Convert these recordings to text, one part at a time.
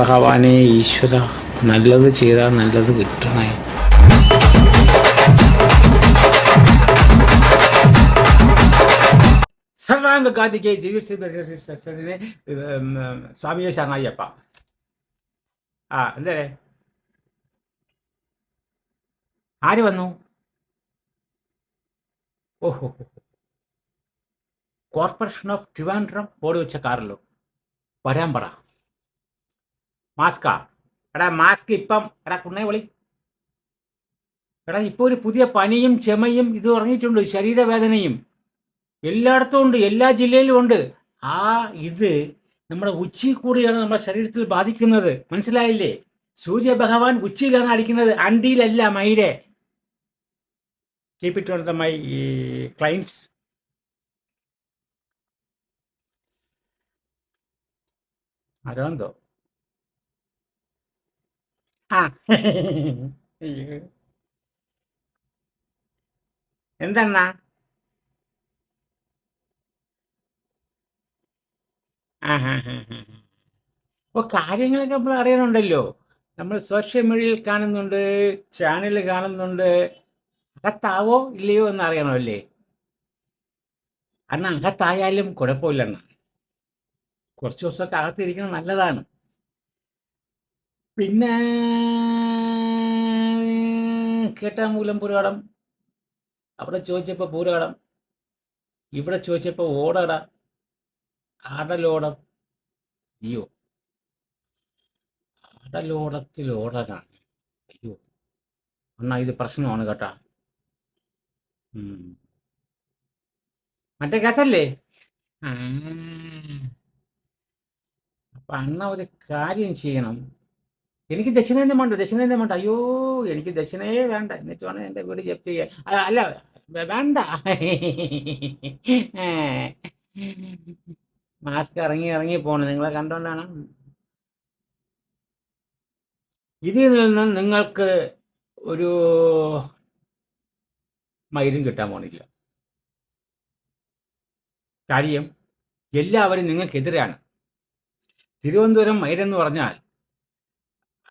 ഭഗവാനെ ഈശ്വര നല്ലത് ചെയ്താൽ നല്ലത് കിട്ടണേ. സർവാംഗ കാതിക്ക് ജീവിതത്തിന് സ്വാമിയെ ശരണയ്യപ്പ. ആ എന്തേ? ആര് വന്നു? ഓഹോ കോർപ്പറേഷൻ ഓഫ് ട്രിവാൻഡ്രം ബോർഡ് വെച്ച കാറല്ലോ വരാൻ പറ. മാസ്കാ എടാ മാസ്ക് ഇപ്പം എടാ കുണ്ണേ വിളി. എടാ ഇപ്പോൾ ഒരു പുതിയ പനിയും ചെമയും ഇത് ഇറങ്ങിയിട്ടുണ്ട് ശരീരവേദനയും. എല്ലായിടത്തും ഉണ്ട് എല്ലാ ജില്ലയിലും ഉണ്ട്. ആ ഇത് നമ്മുടെ ഉച്ചി കൂടിയാണ് നമ്മുടെ ശരീരത്തിൽ ബാധിക്കുന്നത്. മനസ്സിലായില്ലേ? സൂര്യ ഭഗവാൻ ഉച്ചിയിലാണ് അടിക്കുന്നത് അണ്ടിയിലല്ല മൈരെ കീപ് ഇറ്റ് മൈ ക്ലൈൻസ് ആരോ എന്തോ ആ അയ്യോ. എന്തെണ്ണ? അപ്പോൾ കാര്യങ്ങളൊക്കെ നമ്മൾ അറിയണുണ്ടല്ലോ. നമ്മൾ സോഷ്യൽ മീഡിയയിൽ കാണുന്നുണ്ട് ചാനൽ കാണുന്നുണ്ട്. അകത്താവോ ഇല്ലയോ എന്ന് അറിയണമല്ലേ? കാരണം അകത്തായാലും കുഴപ്പമില്ലെണ്ണ കുറച്ച് ദിവസമൊക്കെ അകത്തിരിക്കുന്നത് നല്ലതാണ്. പിന്നെ കേട്ടാമൂലം പുരാടം അവിടെ ചോദിച്ചപ്പോൾ പൂരാടം ഇവിടെ ചോദിച്ചപ്പോൾ ഓടട. ആടലോടം അയ്യോ. ആടലോടത്തിൽ ഓടട. അയ്യോ. അണ്ണാ ഇത് പ്രശ്നമാണ് കേട്ടാ. മറ്റേ കേസല്ലേ. അപ്പൊ അണ്ണ ഒരു കാര്യം ചെയ്യണം. എനിക്ക് ദക്ഷിണേന്ത്യ വേണ്ട ദക്ഷിണേന്ത്യ വേണ്ട. അയ്യോ എനിക്ക് ദക്ഷിണയെ വേണ്ട. എന്നിട്ട് വേണം എന്റെ വീട് ജപ്തി ചെയ്യാൻ. അല്ല വേണ്ട. മാസ്ക് ഇറങ്ങി ഇറങ്ങി പോണ്. നിങ്ങളെ കണ്ടോണ്ടാണ്. ഇതിൽ നിന്ന് നിങ്ങൾക്ക് ഒരു മൈലും കിട്ടാൻ പോണില്ല. കാര്യം എല്ലാവരും നിങ്ങൾക്കെതിരാണ്. തിരുവനന്തപുരം മൈരെന്ന് പറഞ്ഞാൽ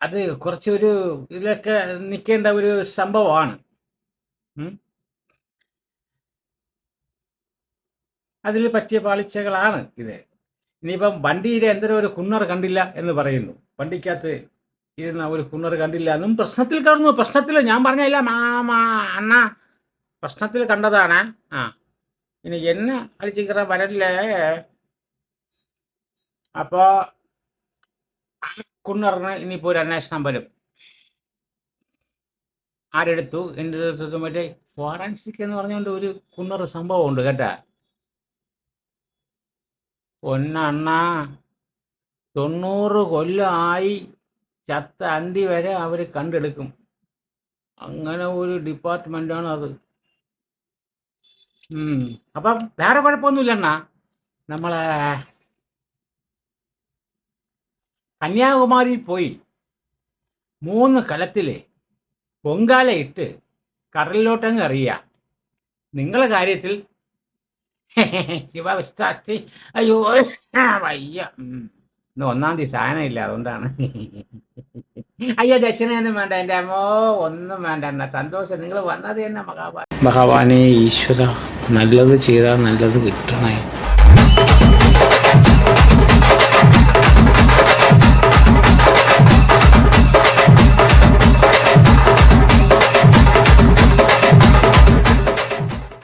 അത് കുറച്ചൊരു ഇതിലൊക്കെ നിൽക്കേണ്ട ഒരു സംഭവമാണ്. അതിൽ പറ്റിയ പാളിച്ചകളാണ് ഇത്. ഇനിയിപ്പം വണ്ടിയിലെ എന്തൊരു ഒരു കുണ്ണർ കണ്ടില്ല എന്ന് പറയുന്നു. വണ്ടിക്കകത്ത് ഇരുന്ന ഒരു കുണ്ണർ കണ്ടില്ല എന്നും പ്രശ്നത്തിൽ കാണുന്നു പ്രശ്നത്തിൽ ഞാൻ പറഞ്ഞില്ല മാമാ അണ്ണ. പ്രശ്നത്തിൽ കണ്ടതാണ്. ആ. ഇനി എന്നെ അടിച്ചിക്കറ വരല്ലേ അപ്പോൾ ആ പറഞ്ഞാൽ ഇനിയിപ്പോൾ ഒരു അന്വേഷണം വരും. ആരെടുത്തു? എന്റെ മറ്റേ ഫോറൻസിക് എന്ന് പറഞ്ഞുകൊണ്ട് ഒരു കുണ്ണർ സംഭവമുണ്ട് കേട്ടാ. ഒന്നണ്ണ തൊണ്ണൂറ് കൊല്ലമായി ചത്ത അണ്ടി വരെ അവർ കണ്ടെടുക്കും. അങ്ങനെ ഒരു ഡിപ്പാർട്ട്മെന്റാണ് അത്. അപ്പം വേറെ കുഴപ്പമൊന്നുമില്ല അണ്ണ നമ്മളെ കന്യാകുമാരിയിൽ പോയി മൂന്ന് കലത്തിൽ പൊങ്കാലയിട്ട് കടലിലോട്ടങ്ങ് എറിയുക നിങ്ങളെ കാര്യത്തിൽ ശിവവിശ്വാസി അയ്യോ വയ്യ. ഇന്ന് ഒന്നാം തീയതി സാധനം ഇല്ല അതുകൊണ്ടാണ്. അയ്യോ ദക്ഷിണയൊന്നും വേണ്ട എന്റെ അമ്മോ ഒന്നും വേണ്ട എന്നാ സന്തോഷം. നിങ്ങൾ വന്നത് തന്നെ മഹാഭാ ഭഗവാനെ ഈശ്വര നല്ലത് ചെയ്താൽ നല്ലത് കിട്ടണേ.